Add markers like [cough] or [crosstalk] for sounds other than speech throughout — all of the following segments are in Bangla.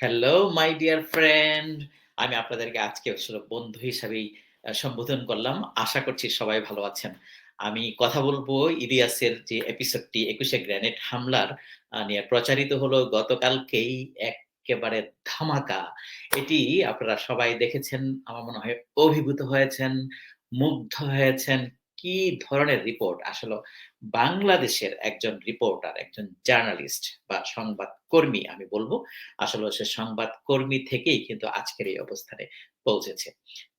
Hello my dear friend. আমি আপনাদেরকে আজকে আসলে বন্ধু হিসাবেই সম্বোধন করলাম। আশা করছি সবাই ভালো আছেন। আমি কথা বলব ইলিয়াসের যে এপিসোডটি ২১ এ গ্রেনেড হামলার নিয়ে প্রচারিত হলো গতকালকেই এক্কেবারে ধামাকা। এটি আপনারা সবাই দেখেছেন। আমার মনে হয় অভিভূত হয়েছেন, মুগ্ধ হয়েছেন। কি ধরনের রিপোর্ট আসলে বাংলাদেশের একজন রিপোর্টার, একজন জার্নালিস্ট বা সংবাদ কর্মী আমি বলব আসলে সে সংবাদ কর্মী থেকেই কিন্তু আজকের এই অবস্থানে পৌঁছেছে।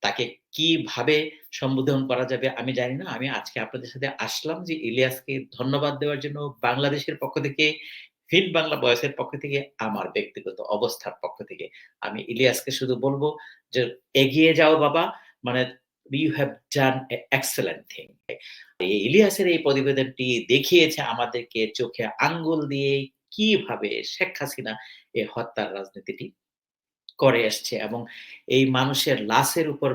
তাকে কীভাবে সম্বোধন করা যাবে আমি জানি না। আমি আজকে আপনাদের সাথে আসলাম যে ইলিয়াসকে ধন্যবাদ দেওয়ার জন্য বাংলাদেশের পক্ষ থেকে, ফিল্ড বাংলা বয়সের পক্ষ থেকে, আমার ব্যক্তিগত অবস্থার পক্ষ থেকে। আমি ইলিয়াসকে শুধু বলব যে, "এগিয়ে যাও বাবা।" মানে "you have done excellent thing." এই ইলিয়াসের এই প্রতিবেদনটি দেখিয়েছে আমাদেরকে চোখে আঙ্গুল দিয়ে কীভাবে শেখ হাসিনা এ হত্যার রাজনীতিটি করে আসছে এবং এই মানুষের লাশের উপর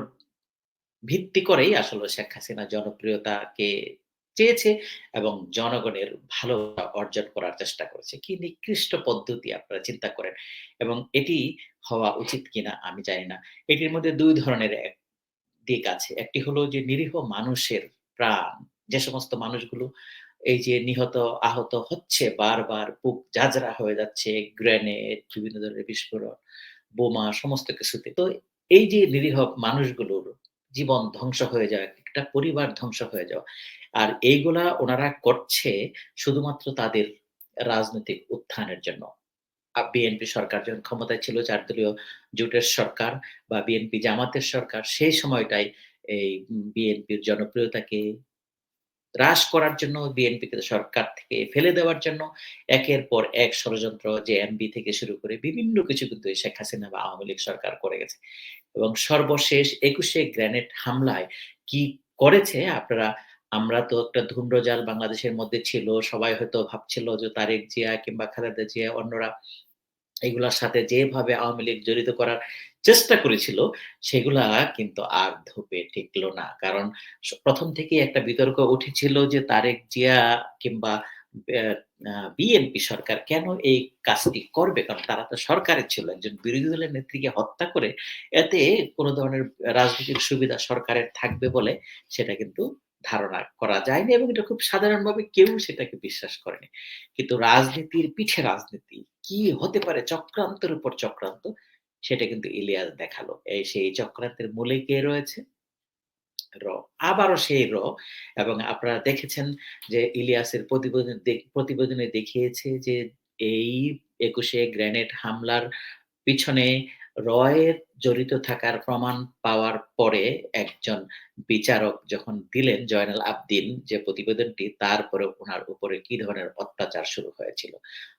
ভিত্তি করেই আসলে শেখ হাসিনা জনপ্রিয়তাকে চেয়েছে এবং জনগণের ভালো অর্জন করার চেষ্টা করেছে। কি নিকৃষ্ট পদ্ধতি আপনারা চিন্তা করেন এবং এটি হওয়া উচিত কিনা আমি জানি না। এটির মধ্যে দুই ধরনের এক দিক আছে। একটি হলো যে নিরীহ মানুষের প্রাণ, যে সমস্ত মানুষগুলো এই যে নিহত, আহত হচ্ছে বারবার, বুক ঝাঁঝরা হয়ে যাচ্ছে, গ্রেনেড, বিভিন্ন ধরনের বিস্ফোরণ, বোমা সমস্ত কিছুতে। তো এই যে নিরীহ মানুষগুলোর জীবন ধ্বংস হয়ে যাওয়া, একটা পরিবার ধ্বংস হয়ে যাওয়া। আর এইগুলা ওনারা করছে শুধুমাত্র তাদের রাজনৈতিক উত্থানের জন্য। বিএনপি সরকার যখন ক্ষমতায় ছিল ৪ দলীয় জোটের সরকার বা বিএনপি জামাতের সরকার সেই সময়টাই এই বিএনপির জনপ্রিয়তাকে হ্রাস করার জন্য, বিএনপিকে সরকার থেকে ফেলে দেওয়ার জন্য একের পর এক ষড়যন্ত্র জেএমবি থেকে শুরু করে বিভিন্ন কিছু কিন্তু শেখ হাসিনা বা আওয়ামী লীগ সরকার করে গেছে। এবং সর্বশেষ ২১ এ গ্রেনেড হামলায় কি করেছে আপনারা আমরা তো একটা ধূম্রজাল বাংলাদেশের মধ্যে ছিল। সবাই হয়তো ভাবছিল যে তারেক জিয়া কিংবা খালেদা জিয়া অন্যরা এগুলার সাথে যেভাবে আওয়ামী লীগ জড়িত করার চেষ্টা করেছিল, সেগুলা কিন্তু আর ধোপে টিকল না। কারণ প্রথম ১ম থেকেই একটা বিতর্ক উঠেছিল যে তারেক জিয়া কিংবা বিএনপি সরকার কেন এই কাজটি করবে? কারণ তারা তো সরকারে ছিল। একজন বিরোধী দলের নেত্রীকে হত্যা করে এতে কোনো ধরনের রাজনৈতিক সুবিধা সরকারের থাকবে বলে সেটা কিন্তু ধারণা করা যায়নি এবং এটা খুব সাধারণভাবে কেউ সেটাকে বিশ্বাস করেনি। কিন্তু রাজনীতির পিছে রাজনীতি কি হতে পারে চক্রান্তের উপর চক্রান্ত, সেটা কিন্তু ইলিয়াস দেখাল। এই সেই চক্রান্তের মূলে কে রয়েছে? র। আবারও সেই র এবং আপনারা দেখেছেন যে ইলিয়াসের প্রতিবেদন প্রতিবেদনে দেখিয়েছে যে এই একুশে গ্রেনেড হামলার পিছনে রয়ের জড়িত থাকার প্রমাণ পাওয়ার পরে একজন বিচারক যখন দিলেন জয়নাল আবদিন যে প্রতিবেদনটি তারপরে উনার উপরে কি ধরনের অত্যাচার শুরু হয়েছিল।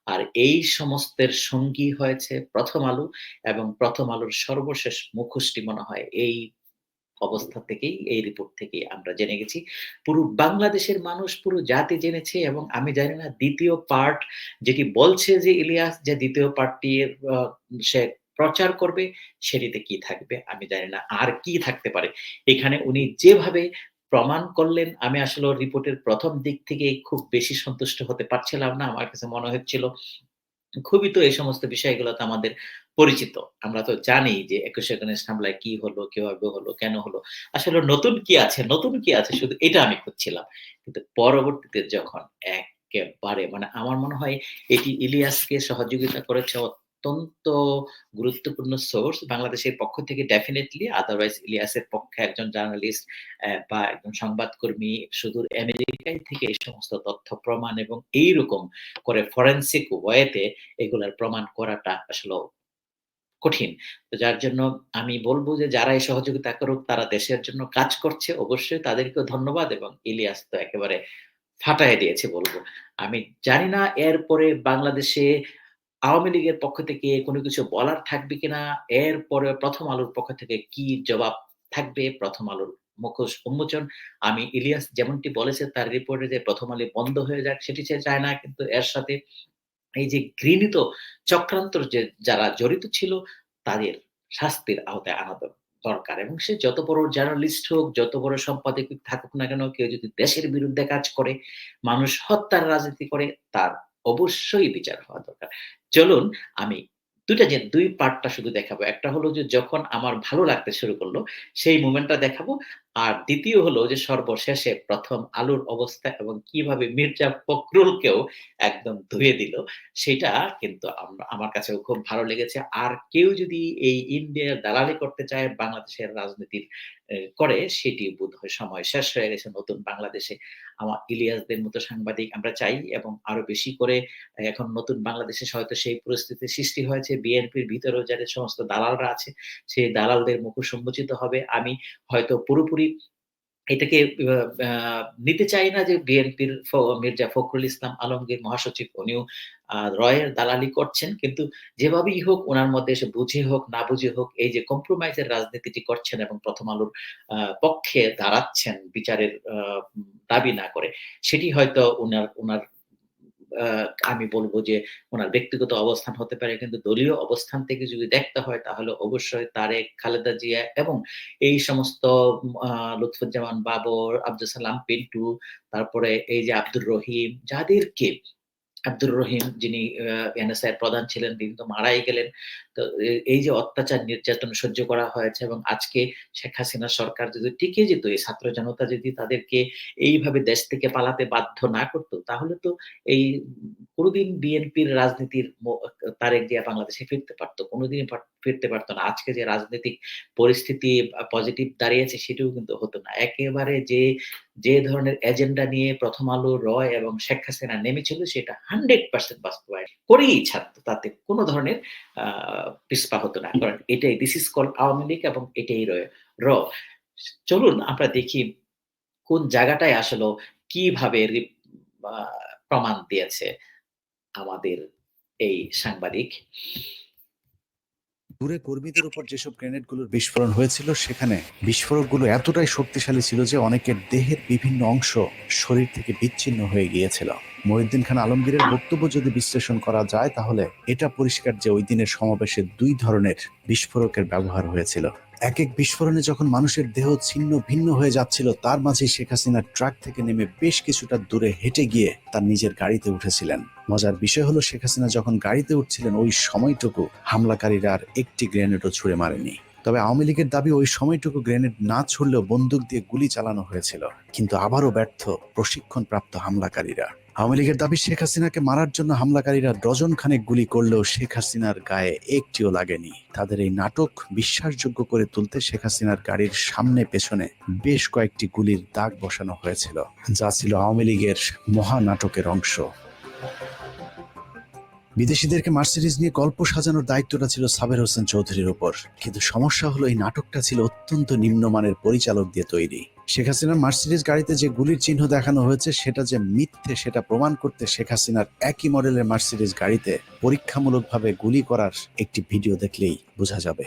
আর এই সমস্তের সঙ্গী হয়েছে প্রথম আলো এবং প্রথম আলোর সর্বশেষ মুখোশটি মনে হয় এই অবস্থা থেকেই এই রিপোর্ট থেকেই আমরা জেনে গেছি। পুরো বাংলাদেশের মানুষ, পুরো জাতি জেনেছে এবং আমি জানি না ২য় পার্ট যেটি বলছে যে ইলিয়াস যে দ্বিতীয় পার্টটি আ সে প্রচার করবে সেটিতে কি থাকবে আমি জানি না। আর কি থাকতে পারে? এখানে উনি যেভাবে প্রমাণ করলেন আমি আসলে রিপোর্টের ১ম দিক থেকে খুব বেশি সন্তুষ্ট হতে পারছিলাম না। আমার কাছে মনে হচ্ছিল খুবই তো এই সমস্ত বিষয়গুলো তো আমাদের পরিচিত। আমরা তো জানি যে ২১ এ গণেশ হামলায় কি হলো, কীভাবে হলো, কেন হলো। আসলে নতুন কি আছে নতুন কি আছে শুধু এটা আমি খুঁজছিলাম। কিন্তু পরবর্তীতে যখন একেবারে মানে আমার মনে হয় এটি ইলিয়াসকে সহযোগিতা করেছে অত্যন্ত গুরুত্বপূর্ণ সোর্স বাংলাদেশের পক্ষ থেকে ডেফিনিটলি আদারওয়াইজ ইলিয়াসের পক্ষে একজন জার্নালিস্ট বা একজন সংবাদকর্মী সুদূর আমেরিকায় থেকে এই সমস্ত তথ্য, প্রমাণ এবং এইরকম করে ফরেনসিক ওয়েতে এগুলার প্রমাণ করাটা আসলেও কঠিন। তো যার জন্য আমি বলব যে যারা এই সহযোগিতা করুক, তারা দেশের জন্য কাজ করছে। অবশ্যই তাদেরকেও ধন্যবাদ এবং ইলিয়াস তো একেবারে ফাটাই দিয়েছে বলব আমি জানি না, এরপরে বাংলাদেশে আওয়ামী লীগের পক্ষ থেকে কোনো কিছু বলার থাকবে কিনা? এরপরে প্রথম আলোর পক্ষ থেকে কি জবাব থাকবে? ১ম আলোর মুখোশ উন্মোচন। আমি ইলিয়াস যেমনটি বলেছে তার রিপোর্টে যে ১ম আলো বন্ধ হয়ে যাক সেটি সে চায় না। কিন্তু এর সাথে এই যে ঘৃণিত চক্রান্তর যে যারা জড়িত ছিল তাদের শাস্তির আওতায় আনা দরকার এবং সে যত বড় জার্নালিস্ট হোক, যত বড় সম্পাদক থাকুক না কেন, কেউ যদি দেশের বিরুদ্ধে কাজ করে, মানুষ হত্যার রাজনীতি করে, তার অবশ্যই বিচার হওয়া দরকার। চলুন আমি দুটা যে দুই পার্টটা শুধু দেখাবো। একটা হলো যে যখন আমার ভালো লাগতে শুরু করল, সেই মুমেন্টটা দেখাবো। আর দ্বিতীয় হলো যে সর্বশেষে প্রথম আলুর অবস্থা এবং কীভাবে মির্জা ফখরুলকেও একদম ধুয়ে দিল, সেটা কিন্তু আমার কাছেও খুব ভালো লেগেছে। আর কেউ যদি এই ইন্ডিয়ার দালালি করতে চায় বাংলাদেশের রাজনীতির করে সেটি বোধ হয় সময় শেষ হয়ে গেছে নতুন বাংলাদেশে। আমার ইলিয়াসদের মতো সাংবাদিক আমরা চাই এবং আরও বেশি করে এখন নতুন বাংলাদেশে হয়তো সেই পরিস্থিতির সৃষ্টি হয়েছে। বিএনপির ভিতরেও যাদের সমস্ত দালালরা আছে, সেই দালালদের মুখোশ উন্মোচিত হবে। আমি হয়তো পুরোপুরি এটাকে আ আ নিতে চাই না যে বিএনপির মির্জা ফখরুল ইসলাম আলমগীর মহাসচিব উনিও রয়ের দালালি করছেন। কিন্তু যেভাবেই হোক ওনার মধ্যে এসে বুঝে হোক, না বুঝে হোক এই যে কম্প্রোমাইজের রাজনীতিটি করছেন এবং প্রথম আলোর পক্ষে দাঁড়াচ্ছেন বিচারের দাবি না করে, সেটি হয়তো ওনার উনার আ আমি বলব যে ওনার ব্যক্তিগত অবস্থান হতে পারে। কিন্তু দলীয় অবস্থান থেকে যদি দেখতে হয় তাহলে অবশ্যই তারেক, খালেদা জিয়া এবং এই সমস্ত লুৎফুজ্জামান বাবর, আব্দুল সালাম পিন্টু, তারপরে এই যে আব্দুর রহিম যাদেরকে আব্দুর রহিম যিনি এনএসআই প্রধান ছিলেন তিনি তো মারাই গেলেন। তো এই যে অত্যাচার নির্যাতন সহ্য করা হয়েছে এবং আজকে শেখ হাসিনা সরকার যদি টিকে যেত, এই ছাত্র জনতা যদি তাদেরকে এইভাবে দেশ থেকে পালাতে বাধ্য না করতো তাহলে তো এই কোনোদিন বিএনপির রাজনীতির তারেক জিয়া বাংলাদেশে ফিরতে পারতো কোনদিনই ফিরতে পারতো না। আজকে যে রাজনৈতিক পরিস্থিতি পজিটিভ দাঁড়িয়েছে সেটিও কিন্তু হতো না। একেবারে যে, যে ধরনের এজেন্ডা নিয়ে প্রথম আলো, রয় এবং শেখ হাসিনা নেমেছিল সেটা 100% বাস্তবায়ন করেই ছাড়ত। তাতে কোনো ধরনের আ পিছপা হতো না। কারণ এটাই this is called Awami League এবং এটাই রয়, র। চলুন আমরা দেখি কোন জায়গাটায় আসলেও কীভাবে প্রমাণ দিয়েছে আমাদের এই সাংবাদিক। দূরে কর্মীদের উপর যেসব গ্রেনেডগুলোর বিস্ফোরণ হয়েছিল, সেখানে বিস্ফোরকগুলো এতটাই শক্তিশালী ছিল যে অনেকের দেহের বিভিন্ন অংশ শরীর থেকে বিচ্ছিন্ন হয়ে গিয়েছিল মহিউদ্দিন খান আলমগীরের বক্তব্য যদি বিশ্লেষণ করা যায়, তাহলে এটা পরিষ্কার যে ওই দিনের সমাবেশে দুই ধরনের বিস্ফোরকের ব্যবহার হয়েছিল। এক এক বিস্ফোরণে যখন মানুষের দেহ ছিন্ন ভিন্ন হয়ে যাচ্ছিল, তার মাঝে শেখ হাসিনা ট্রাক থেকে নেমে বেশ কিছুটা দূরে হেঁটে গিয়ে তার নিজের গাড়িতে উঠেছিলেন। মজার বিষয় হলো, শেখ হাসিনা যখন গাড়িতে উঠছিলেন, ওই সময়টুকু হামলাকারীরা আর একটি গ্রেনেডও ছুড়ে মারেনি। তবে আওয়ামী লীগের দাবি, ওই সময়টুকু গ্রেনেড না ছুড়লেও বন্দুক দিয়ে গুলি চালানো হয়েছিল। কিন্তু আবারও ব্যর্থ প্রশিক্ষণপ্রাপ্ত হামলাকারীরা। আওয়ামী লীগের দাবি শেখ হাসিনাকে মারার জন্য হামলাকারীরা ডজন খানেক গুলি করলেও শেখ হাসিনার গায়ে একটিও লাগেনি। তাদের এই নাটক বিশ্বাসযোগ্য করে তুলতে শেখ হাসিনার গাড়ির সামনে পেছনে বেশ কয়েকটি গুলির দাগ বসানো হয়েছিল, যা ছিল আওয়ামী লীগের মহানাটকের অংশ। বিদেশিদেরকে মার্সিডিজ নিয়ে গল্প সাজানোর দায়িত্বটা ছিল সাবের হোসেন চৌধুরীর উপর। কিন্তু সমস্যা হলো এই নাটকটা ছিল অত্যন্ত নিম্নমানের পরিচালক দিয়ে তৈরি। শেখ হাসিনার মার্সিডিজ গাড়িতে যে গুলির চিহ্ন দেখানো হয়েছে, সেটা যে মিথ্যে সেটা প্রমাণ করতে শেখ হাসিনার একই মডেলের মার্সিডিজ গাড়িতে পরীক্ষামূলকভাবে গুলি করার একটি ভিডিও দেখলেই বোঝা যাবে।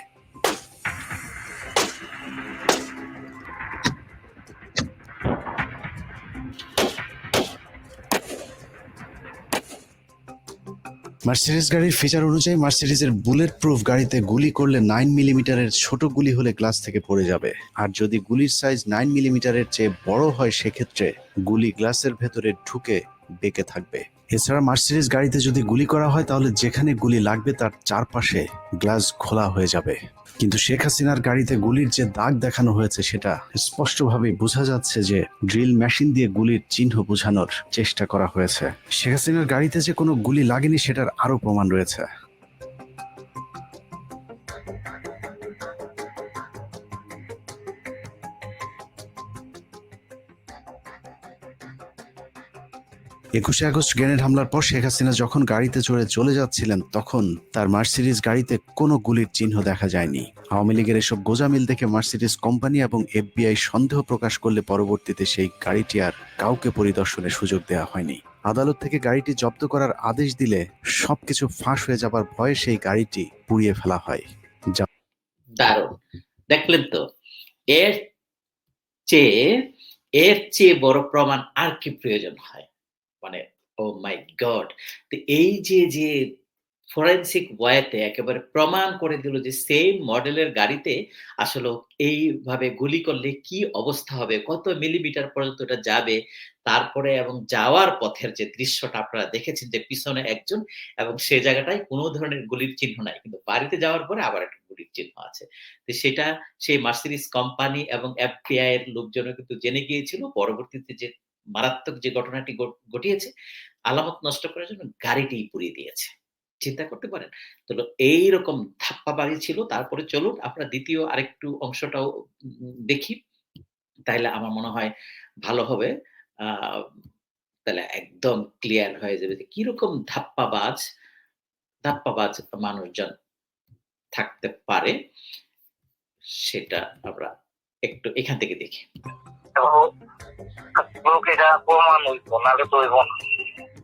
মার্সিডিজ গাড়ির ফিচার অনুযায়ী মার্সিডিজের বুলেট প্রুফ গাড়িতে গুলি করলে নাইন মিলিমিটারের ছোট গুলি হলে গ্লাস থেকে পড়ে যাবে। আর যদি গুলির সাইজ নাইন মিলিমিটারের চেয়ে বড় হয়, সেক্ষেত্রে গুলি গ্লাসের ভেতরে ঢুকে বেঁকে থাকবে। এছাড়া মার্সিডিজ গাড়িতে যদি গুলি করা হয়, তাহলে যেখানে গুলি লাগবে, তার চারপাশে গ্লাস খোলা হয়ে যাবে। কিন্তু শেখ হাসিনার গাড়িতে গুলির যে দাগ দেখানো হয়েছে, সেটা স্পষ্টভাবে বোঝা যাচ্ছে যে ড্রিল মেশিন দিয়ে গুলির চিহ্ন বোঝানোর চেষ্টা করা হয়েছে। শেখ হাসিনার গাড়িতে যে কোনো গুলি লাগেনি, সেটার আরও প্রমাণ রয়েছে। একুশে আগস্ট গ্রেনেড হামলার পর শেখ হাসিনা যখন গাড়িতে চড়ে চলে যাচ্ছিলেন, তখন তার মার্সিডিজ গাড়িতে কোনো গুলির চিহ্ন দেখা যায়নি। আওয়ামী লীগের এসব গোজামিল দেখে মার্সিডিজ কোম্পানি এবং এফবিআই সন্দেহ প্রকাশ করলে পরবর্তীতে সেই গাড়িটি আর কাউকে পরিদর্শনের সুযোগ দেওয়া হয়নি। আদালত থেকে গাড়িটি জব্দ করার আদেশ দিলে সবকিছু ফাঁস হয়ে যাবার ভয়ে সেই গাড়িটি পুড়িয়ে ফেলা হয়। দারুণ। দেখলেন তো, এর চেয়ে এর চেয়ে বড় প্রমাণ আর কি প্রয়োজন হয়? মানে ও মাই গড এই যে যে ফরেনসিক ওয়েতে একেবারে প্রমাণ করে দিল যে সেম মডেলের গাড়িতে আসলে এইভাবে গুলি করলে কি অবস্থা হবে, কত মিলিমিটার পর্যন্ত এটা যাবে, তারপরে এবং যাওয়ার পথের যে দৃশ্যটা আপনারা দেখেছেন যে পিছনে একজন এবং সে জায়গাটায় কোনো ধরনের গুলির চিহ্ন নাই, কিন্তু বাড়িতে যাওয়ার পরে আবার একটা গুলির চিহ্ন আছে। তো সেটা সেই মার্সিডিস কোম্পানি এবং এফবিআই এর লোকজনও কিন্তু জেনে গিয়েছিল, পরবর্তীতে যে মারাত্মক যে ঘটনাটি ঘট- ঘটিয়েছে, আলামত নষ্ট করার জন্য গাড়িটি পুড়িয়ে দিয়েছে। চিন্তা করতে পারেন। তো এইরকম ধাপ্পা বাড়ি ছিল, তারপরে চলুন আমরা দ্বিতীয় আরেকটু অংশটাও দেখি। তাইলে আমার মনে হয় ভালো হবে। তাহলে একদম ক্লিয়ার হয়ে যাবে কীরকম ধাপ্পাবাজ ধাপ্পাবাজ মানুষজন থাকতে পারে, সেটা আমরা একটু এখান থেকে দেখি।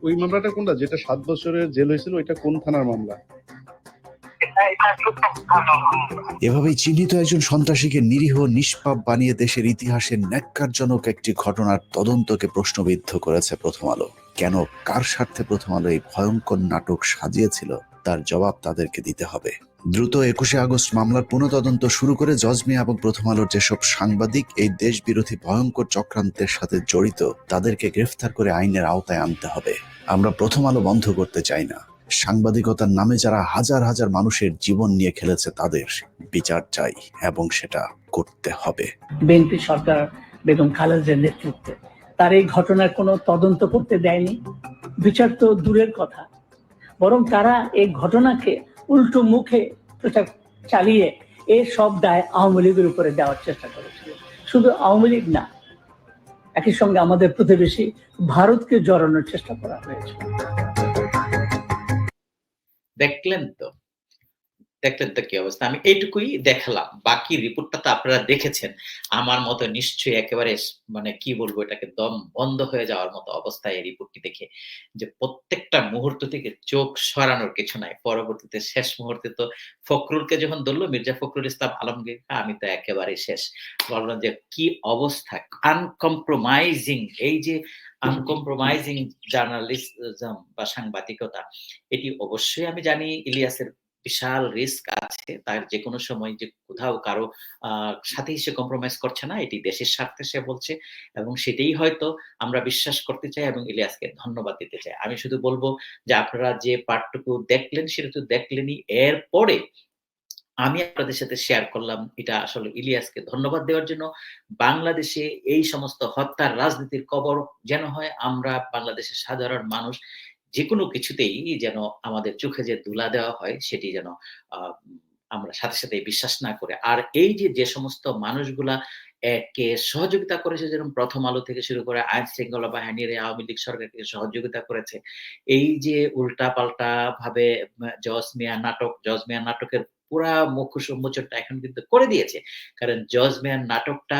ওই মামলাটা কোনটা? যেটা সাত বছরের জেল হয়েছিল, ওইটা কোন থানার মামলা। এভাবেই চিহ্নিত একজন সন্ত্রাসীকে নিরীহ, নিষ্পাপ বানিয়ে দেশের ইতিহাসে ন্যাক্কারজনক একটি ঘটনার তদন্তকে প্রশ্নবিদ্ধ করেছে প্রথম আলো। কেন, কার স্বার্থে প্রথম আলো এই ভয়ঙ্কর নাটক সাজিয়েছিল, তার জবাব তাদেরকে দিতে হবে। দ্রুত একুশে আগস্ট মামলার পুনঃতদন্ত শুরু করে জজমিয়া এবং প্রথম আলোর যেসব সাংবাদিক এই দেশ বিরোধী ভয়ঙ্কর চক্রান্তের সাথে জড়িত, তাদেরকে গ্রেফতার করে আইনের আওতায় আনতে হবে। আমরা প্রথম আলো বন্ধ করতে চাই না। সাংবাদিকতার নামে যারা হাজার হাজার মানুষের জীবন নিয়ে খেলেছে, তাদের বিচার চাই এবং সেটা করতে হবে। বিএনপি সরকার বেগম খালেদার নেতৃত্বে তার এই ঘটনার কোনো তদন্ত করতে দেয়নি। বিচার তো দূরের কথা। বরং তারা এই ঘটনাকে উল্টো মুখে প্রচার চালিয়ে এই সব দায় আওয়ামী লীগের উপরে দেওয়ার চেষ্টা করেছিল। শুধু আওয়ামী লীগ না, একই সঙ্গে আমাদের প্রতিবেশী ভারতকে জড়ানোর চেষ্টা করা হয়েছে। দেখলেন তো? দেখলেন তো কি অবস্থা? আমি এইটুকুই দেখালাম। বাকি রিপোর্টটা তো আপনারা দেখেছেন। আমার মতো নিশ্চয়ই একেবারে মানে কি বলব এটাকে দম বন্ধ হয়ে যাওয়ার মতো অবস্থায় এই রিপোর্টটি দেখে যে প্রত্যেকটা মুহূর্ত থেকে চোখ সরানোর কিছু নাই। পরবর্তীতে শেষ মুহূর্তে তো ফখরুলকে যখন ধরলো মির্জা ফখরুল ইসলাম আলমগীর আমি তো একেবারে শেষ। বললাম যে কি অবস্থা? আনকম্প্রোমাইজিং এই যে আনকম্প্রোমাইজিং জার্নালিজম [laughs] বা সাংবাদিকতা এটি অবশ্যই আমি জানি ইলিয়াসের বিশাল রিস্ক আছে তার যে কোনো সময় যে কোথাও কারও সাথেই সে কম্প্রোমাইজ করছে না, এটি দেশের স্বার্থে সে বলছে এবং সেটাই হয়তো আমরা বিশ্বাস করতে চাই এবং ইলিয়াসকে ধন্যবাদ দিতে চাই। আমি শুধু বলব যে আপনারা যে পার্টটুকু দেখলেন সেটা তো দেখলেনই। এরপরে আমি আপনাদের সাথে শেয়ার করলাম এটা আসলে ইলিয়াসকে ধন্যবাদ দেওয়ার জন্য। বাংলাদেশে এই সমস্ত হত্যার রাজনীতির কবর যেন হয়, আমরা বাংলাদেশের সাধারণ মানুষ যে কোনো কিছুতেই যেন আমাদের চোখে যে দুলা দেওয়া হয়, সেটি যেন আমরা সাথে সাথে বিশ্বাস না করে। আর এই যে যে সমস্ত মানুষগুলা কে সহযোগিতা করেছে, যেরকম প্রথম আলো থেকে শুরু করে আইন শৃঙ্খলা বাহিনীর আওয়ামী লীগ সরকারকে সহযোগিতা করেছে, এই যে উল্টা পাল্টা ভাবে জজ নাটক, জজ নাটকের পুরা মুখোশ উন্মোচনটা এখন কিন্তু করে দিয়েছে। কারণ জজ মিয়ার নাটকটা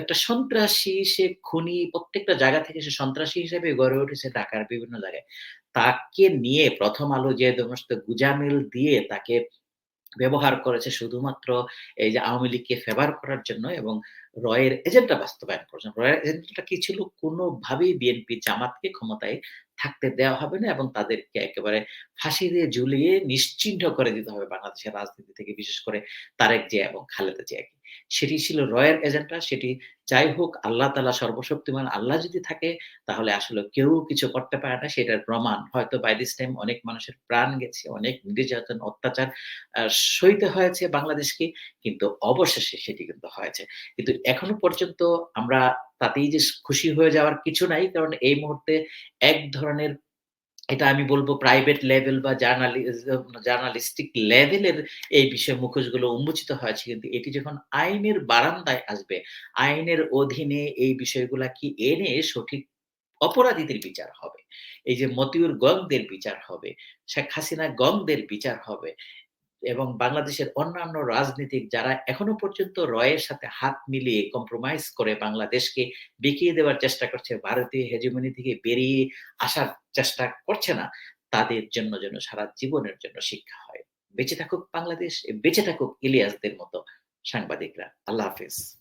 একটা সন্ত্রাসী সে খুনি, প্রত্যেকটা জায়গা থেকে সে সন্ত্রাসী হিসেবে গড়ে উঠেছে ঢাকার বিভিন্ন জায়গায়। তাকে নিয়ে প্রথম আলো যে সমস্ত গুজামিল দিয়ে তাকে ব্যবহার করেছে শুধুমাত্র এই যে আওয়ামী লীগকে ফেভার করার জন্য এবং রয়ের এজেন্ডা বাস্তবায়ন করেছেন রয়ের এজেন্ডাটা কি ছিল? কোনোভাবেই বিএনপি জামাতকে ক্ষমতায় থাকতে দেওয়া হবে না এবং তাদেরকে একেবারে ফাঁসি দিয়ে ঝুলিয়ে নিশ্চিহ্ন করে দিতে হবে বাংলাদেশের রাজনীতি থেকে, বিশেষ করে তারেক জিয়া এবং খালেদা জিয়াকে। সেটি ছিল রয়ের এজেন্ডা, সেটি যাই হোক, আল্লাহ তালা সর্বশক্তিমান। আল্লাহ যদি থাকে, তাহলে আসলে কেউ কিছু করতে পারে না, সেটার প্রমাণ। হয়তো বাই দিস টাইম অনেক মানুষের প্রাণ গেছে, অনেক নির্যাতন, অত্যাচার সইতে হয়েছে বাংলাদেশকে, কিন্তু অবশেষে সেটি কিন্তু হয়েছে। কিন্তু এখনও পর্যন্ত আমরা তাতেই যে খুশি হয়ে যাওয়ার কিছু নাই, কারণ এই মুহূর্তে এক ধরনের এটা আমি বলব প্রাইভেট লেভেল বা জার্নালিজম জার্নালিস্টিক লেভেলের এই বিষয় মুখোশগুলো উন্মোচিত হয়েছে। কিন্তু এটি যখন আইনের বারান্দায় আসবে, আইনের অধীনে এই বিষয়গুলা কি এনে সঠিক অপরাধীদের বিচার হবে? এই যে মতিউর গংদের বিচার হবে, শেখ হাসিনা গংদের বিচার হবে এবং বাংলাদেশের অন্যান্য রাজনীতিক যারা এখনও পর্যন্ত রয়ের সাথে হাত মিলিয়ে কম্প্রোমাইজ করে বাংলাদেশকে বিকিয়ে দেওয়ার চেষ্টা করছে, ভারতীয় হেজমনি থেকে বেরিয়ে আসার চেষ্টা করছে না, তাদের জন্য যেন সারা জীবনের জন্য শিক্ষা হয়। বেঁচে থাকুক বাংলাদেশ, বেঁচে থাকুক ইলিয়াসদের মতো সাংবাদিকরা। আল্লাহ হাফিজ।